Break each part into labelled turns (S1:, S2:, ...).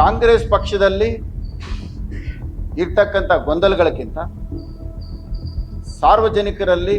S1: ಕಾಂಗ್ರೆಸ್ ಪಕ್ಷದಲ್ಲಿ ಇರ್ತಕ್ಕಂಥ ಗೊಂದಲಗಳಕ್ಕಿಂತ ಸಾರ್ವಜನಿಕರಲ್ಲಿ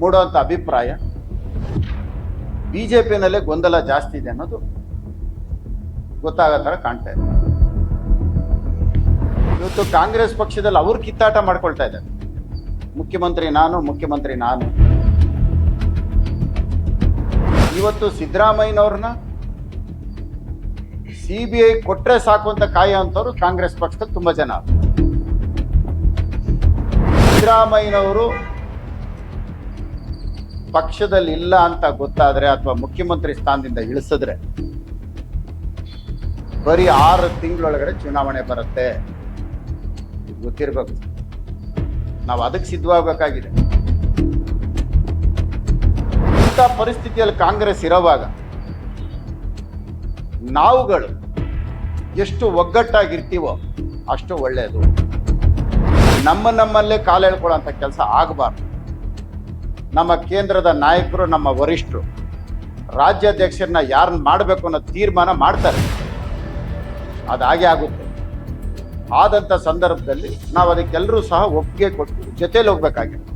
S1: ಮೂಡುವಂಥ ಅಭಿಪ್ರಾಯ ಬಿ ಜೆ ಪಿನಲ್ಲೇ ಗೊಂದಲ ಜಾಸ್ತಿ ಇದೆ ಅನ್ನೋದು ಗೊತ್ತಾಗೋ ಥರ ಕಾಣ್ತಾ ಇದೆ. ಇವತ್ತು ಕಾಂಗ್ರೆಸ್ ಪಕ್ಷದಲ್ಲಿ ಅವ್ರು ಕಿತ್ತಾಟ ಮಾಡ್ಕೊಳ್ತಾ ಇದ್ದಾರೆ. ಮುಖ್ಯಮಂತ್ರಿ ನಾನು ಮುಖ್ಯಮಂತ್ರಿ ನಾನು. ಇವತ್ತು ಸಿದ್ದರಾಮಯ್ಯನವ್ರನ್ನ ಸಿ ಬಿ ಐ ಕೊಟ್ರೆ ಸಾಕು ಅಂತ ಕಾಯೋಂಥವ್ರು ಕಾಂಗ್ರೆಸ್ ಪಕ್ಷದಲ್ಲಿ ತುಂಬಾ ಜನ. ಸಿದ್ದರಾಮಯ್ಯನವರು ಪಕ್ಷದಲ್ಲಿ ಇಲ್ಲ ಅಂತ ಗೊತ್ತಾದ್ರೆ ಅಥವಾ ಮುಖ್ಯಮಂತ್ರಿ ಸ್ಥಾನದಿಂದ ಇಳಿಸಿದ್ರೆ ಬರೀ ಆರು ತಿಂಗಳೊಳಗಡೆ ಚುನಾವಣೆ ಬರುತ್ತೆ. ಗೊತ್ತಿರ್ಬೇಕು. ನಾವು ಅದಕ್ಕೆ ಸಿದ್ಧವಾಗಬೇಕಾಗಿದೆ ಇಂಥ ಪರಿಸ್ಥಿತಿಯಲ್ಲಿ ಕಾಂಗ್ರೆಸ್ ಇರೋವಾಗ ನಾವುಗಳು ಎಷ್ಟು ಒಗ್ಗಟ್ಟಾಗಿರ್ತೀವೋ ಅಷ್ಟು ಒಳ್ಳೆಯದು ನಮ್ಮ ನಮ್ಮಲ್ಲೇ ಕಾಲೆಳ್ಕೊಳ್ಳೋಂಥ ಕೆಲಸ ಆಗಬಾರ್ದು. ನಮ್ಮ ಕೇಂದ್ರದ ನಾಯಕರು, ನಮ್ಮ ವರಿಷ್ಠರು, ರಾಜ್ಯಾಧ್ಯಕ್ಷರನ್ನ ಯಾರನ್ನ ಮಾಡಬೇಕು ಅನ್ನೋ ತೀರ್ಮಾನ ಮಾಡ್ತಾರೆ. ಅದಾಗೆ ಆಗುತ್ತೆ. ಆದಂಥ ಸಂದರ್ಭದಲ್ಲಿ ನಾವು ಅದಕ್ಕೆಲ್ಲರೂ ಸಹ ಒಪ್ಪಿಗೆ ಕೊಟ್ಟು ಜೊತೆಲಿ ಹೋಗ್ಬೇಕಾಗಿತ್ತು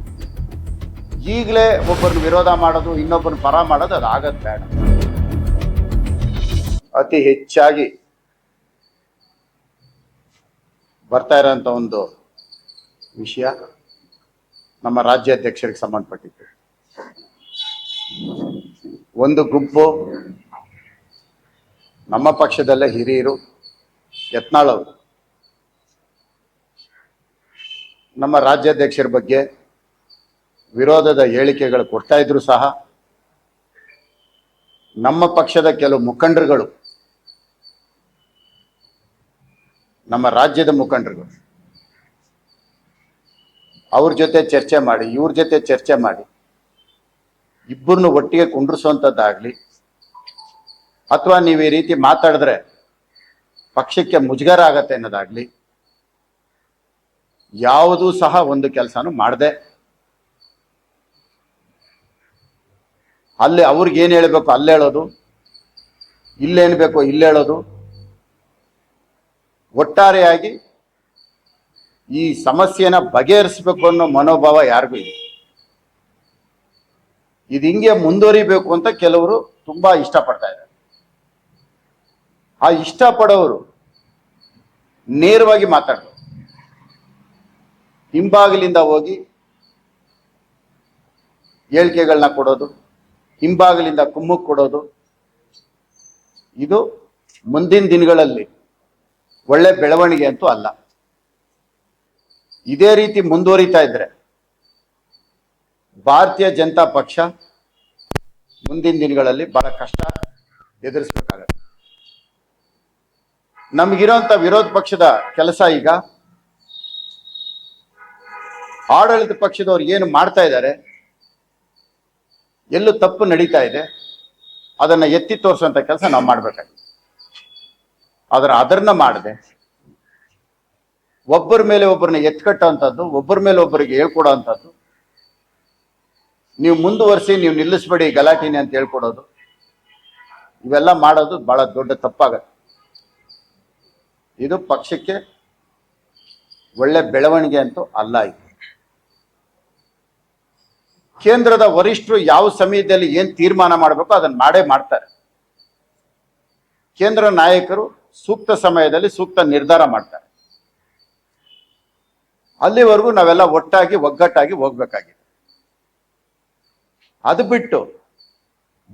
S1: ಈಗಲೇ ಒಬ್ಬರನ್ನ ವಿರೋಧ ಮಾಡೋದು, ಇನ್ನೊಬ್ಬರನ್ನ ಪರ ಮಾಡೋದು ಅದು ಆಗೋದು ಬೇಡ. ಅತಿ ಹೆಚ್ಚಾಗಿ ಬರ್ತಾ ಇರೋಂಥ ಒಂದು ವಿಷಯ ನಮ್ಮ ರಾಜ್ಯಾಧ್ಯಕ್ಷರಿಗೆ ಸಂಬಂಧಪಟ್ಟಿತ್ತು ಒಂದು ಗುಂಪು ನಮ್ಮ ಪಕ್ಷದಲ್ಲೇ ಹಿರಿಯರು, ಯತ್ನಾಳವರು. ನಮ್ಮ ರಾಜ್ಯಾಧ್ಯಕ್ಷರ ಬಗ್ಗೆ ವಿರೋಧದ ಹೇಳಿಕೆಗಳು ಕೊಡ್ತಾ ಇದ್ರು ಸಹ ನಮ್ಮ ಪಕ್ಷದ ಕೆಲವು ಮುಖಂಡರುಗಳು ನಮ್ಮ ರಾಜ್ಯದ ಮುಖಂಡರುಗಳು. ಅವ್ರ ಜೊತೆ ಚರ್ಚೆ ಮಾಡಿ, ಇವ್ರ ಜೊತೆ ಚರ್ಚೆ ಮಾಡಿ. ಇಬ್ಬರನ್ನು ಒಟ್ಟಿಗೆ ಕುಂಡ್ರಿಸುವಂಥದ್ದಾಗಲಿ ಅಥವಾ ನೀವು ಈ ರೀತಿ ಮಾತಾಡಿದ್ರೆ ಪಕ್ಷಕ್ಕೆ ಮುಜುಗರ ಆಗತ್ತೆ ಅನ್ನೋದಾಗ್ಲಿ, ಯಾವುದೂ ಸಹ ಒಂದು ಕೆಲಸನೂ ಮಾಡದೆ. ಅಲ್ಲಿ ಅವ್ರಿಗೆ ಏನು ಹೇಳಬೇಕು ಅಲ್ಲೇಳೋದು ಇಲ್ಲೇನು ಬೇಕೋ ಇಲ್ಲಿ ಹೇಳೋದು ಒಟ್ಟಾರೆಯಾಗಿ ಈ ಸಮಸ್ಯೆನ ಬಗೆಹರಿಸಬೇಕು ಅನ್ನೋ ಮನೋಭಾವ ಯಾರಿಗೂ ಇದೆ ಇದು ಹಿಂಗೆ ಮುಂದುವರಿಬೇಕು ಅಂತ ಕೆಲವರು ತುಂಬಾ ಇಷ್ಟಪಡ್ತಾ ಇದ್ದಾರೆ. ಆ ಇಷ್ಟಪಡೋರು ನೇರವಾಗಿ ಮಾತಾಡ್ತಾರೆ. ಹಿಂಬಾಗಿಲಿಂದ ಹೋಗಿ ಹೇಳಿಕೆಗಳನ್ನ ಕೊಡೋದು, ಹಿಂಬಾಗಿಲಿಂದ ಕುಮ್ಮಕ್ಕೆ ಕೊಡೋದು. ಇದು ಮುಂದಿನ ದಿನಗಳಲ್ಲಿ ಒಳ್ಳೆ ಬೆಳವಣಿಗೆ ಅಂತೂ ಅಲ್ಲ. ಇದೇ ರೀತಿ ಮುಂದುವರಿತಾ ಇದ್ರೆ ಭಾರತೀಯ ಜನತಾ ಪಕ್ಷ ಮುಂದಿನ ದಿನಗಳಲ್ಲಿ ಬಹಳ ಕಷ್ಟ ಎದುರಿಸಬೇಕಾಗತ್ತೆ. ನಮಗಿರೋಂಥ ವಿರೋಧ ಪಕ್ಷದ ಕೆಲಸ ಈಗ ಆಡಳಿತ ಪಕ್ಷದವ್ರು ಏನು ಮಾಡ್ತಾ ಇದ್ದಾರೆ, ಎಲ್ಲೂ ತಪ್ಪು ನಡೀತಾ ಇದೆ, ಅದನ್ನ ಎತ್ತಿ ತೋರಿಸುವಂತ ಕೆಲಸ ನಾವು ಮಾಡ್ಬೇಕಾಗಿದೆ ಆದ್ರೆ ಅದನ್ನ ಮಾಡಿದೆ. ಒಬ್ಬರ ಮೇಲೆ ಒಬ್ಬರನ್ನ ಎತ್ಕಟ್ಟುವಂಥದ್ದು ಒಬ್ಬರ ಮೇಲೆ ಒಬ್ಬರಿಗೆ ಹೇಳ್ಕೊಡೋವಂಥದ್ದು ನೀವು ಮುಂದುವರಿಸಿ, ನೀವು ನಿಲ್ಲಿಸ್ಬೇಡಿ ಗಲಾಟಿನಿ ಅಂತ ಹೇಳ್ಕೊಡೋದು. ಇವೆಲ್ಲ ಮಾಡೋದು ಬಹಳ ದೊಡ್ಡ ತಪ್ಪಾಗತ್ತೆ. ಇದು ಪಕ್ಷಕ್ಕೆ ಒಳ್ಳೆ ಬೆಳವಣಿಗೆ ಅಂತೂ ಅಲ್ಲ ಇದು. ಕೇಂದ್ರದ ವರಿಷ್ಠರು ಯಾವ ಸಮಯದಲ್ಲಿ ಏನ್ ತೀರ್ಮಾನ ಮಾಡಬೇಕು ಅದನ್ನ ಮಾಡೇ ಮಾಡ್ತಾರೆ. ಕೇಂದ್ರ ನಾಯಕರು ಸೂಕ್ತ ಸಮಯದಲ್ಲಿ ಸೂಕ್ತ ನಿರ್ಧಾರ ಮಾಡ್ತಾರೆ. ಅಲ್ಲಿವರೆಗೂ ನಾವೆಲ್ಲ ಒಟ್ಟಾಗಿ, ಒಗ್ಗಟ್ಟಾಗಿ ಹೋಗ್ಬೇಕಾಗಿದೆ. ಅದು ಬಿಟ್ಟು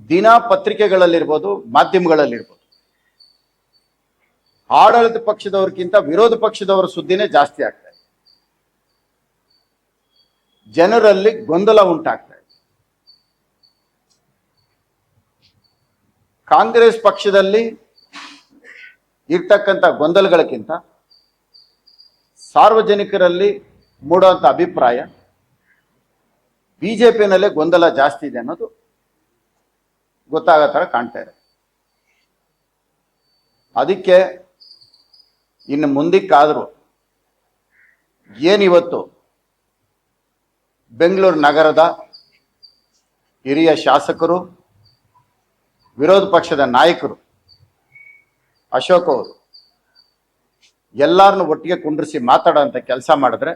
S1: ದಿನ ಪತ್ರಿಕೆಗಳಲ್ಲಿರ್ಬೋದು, ಮಾಧ್ಯಮಗಳಲ್ಲಿರ್ಬೋದು, ಆಡಳಿತ ಪಕ್ಷದವ್ರಿಗಿಂತ ವಿರೋಧ ಪಕ್ಷದವರ ಸುದ್ದಿನೇ ಜಾಸ್ತಿ ಆಗ್ತಾ ಇದೆ. ಜನರಲ್ಲಿ ಗೊಂದಲ ಉಂಟಾಗ್ತಾ ಇದೆ. ಕಾಂಗ್ರೆಸ್ ಪಕ್ಷದಲ್ಲಿ ಇರ್ತಕ್ಕಂಥ ಗೊಂದಲಗಳಕ್ಕಿಂತ ಸಾರ್ವಜನಿಕರಲ್ಲಿ ಮೂಡುವಂಥ ಅಭಿಪ್ರಾಯ ಬಿ ಜೆ ಪಿನಲ್ಲೇ ಗೊಂದಲ ಜಾಸ್ತಿ ಇದೆ ಅನ್ನೋದು ಗೊತ್ತಾಗೋ ಥರ ಕಾಣ್ತಾ ಇದೆ. ಅದಕ್ಕೆ ಇನ್ನು ಮುಂದಕ್ಕಾದರೂ ಏನಿವತ್ತು ಬೆಂಗಳೂರು ನಗರದ ಹಿರಿಯ ಶಾಸಕರು, ವಿರೋಧ ಪಕ್ಷದ ನಾಯಕರು ಅಶೋಕ್ ಅವರು, ಎಲ್ಲರನ್ನು ಒಟ್ಟಿಗೆ ಕುಂಡ್ರಿಸಿ ಮಾತಾಡೋಂಥ ಕೆಲಸ ಮಾಡಿದ್ರೆ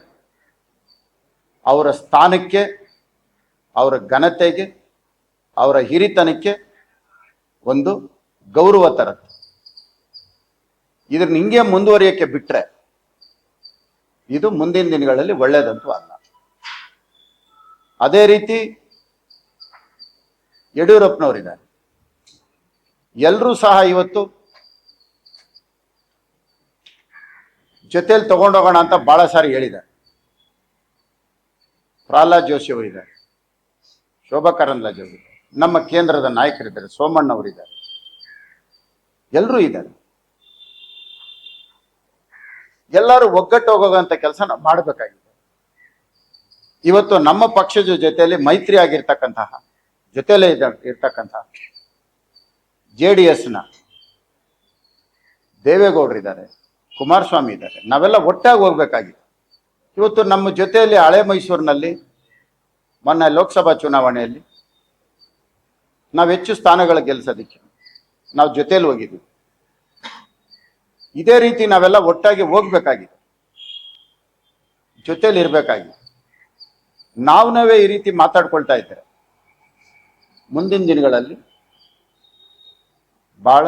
S1: ಅವರ ಸ್ಥಾನಕ್ಕೆ, ಅವರ ಘನತೆಗೆ, ಅವರ ಹಿರಿತನಕ್ಕೆ ಒಂದು ಗೌರವ ತರತ್ತೆ. ಇದನ್ನ ಹಿಂಗೆ ಮುಂದುವರಿಯಕ್ಕೆ ಬಿಟ್ರೆ ಇದು ಮುಂದಿನ ದಿನಗಳಲ್ಲಿ ಒಳ್ಳೇದಂತೂ ಅಲ್ಲ. ಅದೇ ರೀತಿ ಯಡಿಯೂರಪ್ಪನವರಿದ್ದಾರೆ. ಎಲ್ಲರೂ ಸಹ ಇವತ್ತು ಜೊತೆಲಿ ತಗೊಂಡೋಗೋಣ ಅಂತ ಬಹಳ ಸಾರಿ ಹೇಳಿದೆ. ಪ್ರಹ್ಲಾದ್ ಜೋಶಿ ಅವರಿದ್ದಾರೆ. ಶೋಭಾ ಕರಂದ್ಲಾಜೆ ಅವರಿದ್ದಾರೆ. ನಮ್ಮ ಕೇಂದ್ರದ ನಾಯಕರಿದ್ದಾರೆ. ಸೋಮಣ್ಣ ಅವರಿದ್ದಾರೆ. ಎಲ್ಲರೂ ಇದ್ದಾರೆ. ಎಲ್ಲರೂ ಒಗ್ಗಟ್ಟು ಹೋಗೋಂಥ ಕೆಲಸ ನಾವು ಮಾಡಬೇಕಾಗಿದೆ. ಇವತ್ತು ನಮ್ಮ ಪಕ್ಷದ ಜೊತೆಯಲ್ಲಿ ಮೈತ್ರಿ ಆಗಿರ್ತಕ್ಕಂತಹ, ಜೊತೆಲೇ ಇದ್ದ- ಇರ್ತಕ್ಕಂತಹ ಜೆ ಡಿ ಎಸ್ನ ದೇವೇಗೌಡರಿದ್ದಾರೆ. ಕುಮಾರಸ್ವಾಮಿ ಇದ್ದಾರೆ. ನಾವೆಲ್ಲ ಒಟ್ಟಾಗಿ ಹೋಗ್ಬೇಕಾಗಿದೆ. ಇವತ್ತು ನಮ್ಮ ಜೊತೆಯಲ್ಲಿ ಹಳೆ ಮೈಸೂರಿನಲ್ಲಿ, ಮೊನ್ನೆ ಲೋಕಸಭಾ ಚುನಾವಣೆಯಲ್ಲಿ ನಾವು ಹೆಚ್ಚು ಸ್ಥಾನಗಳ ಗೆಲ್ಲಿಸೋದಕ್ಕೆ ನಾವು ಜೊತೆಯಲ್ಲಿ ಹೋಗಿದ್ವಿ. ಇದೇ ರೀತಿ ನಾವೆಲ್ಲ ಒಟ್ಟಾಗಿ ಹೋಗ್ಬೇಕಾಗಿದೆ. ಜೊತೆಯಲ್ಲಿ ಇರಬೇಕಾಗಿದೆ. ನಾವು ನಾವೇ ಈ ರೀತಿ ಮಾತಾಡ್ಕೊಳ್ತಾ ಇದ್ದಾರೆ. ಮುಂದಿನ ದಿನಗಳಲ್ಲಿ ಬಹಳ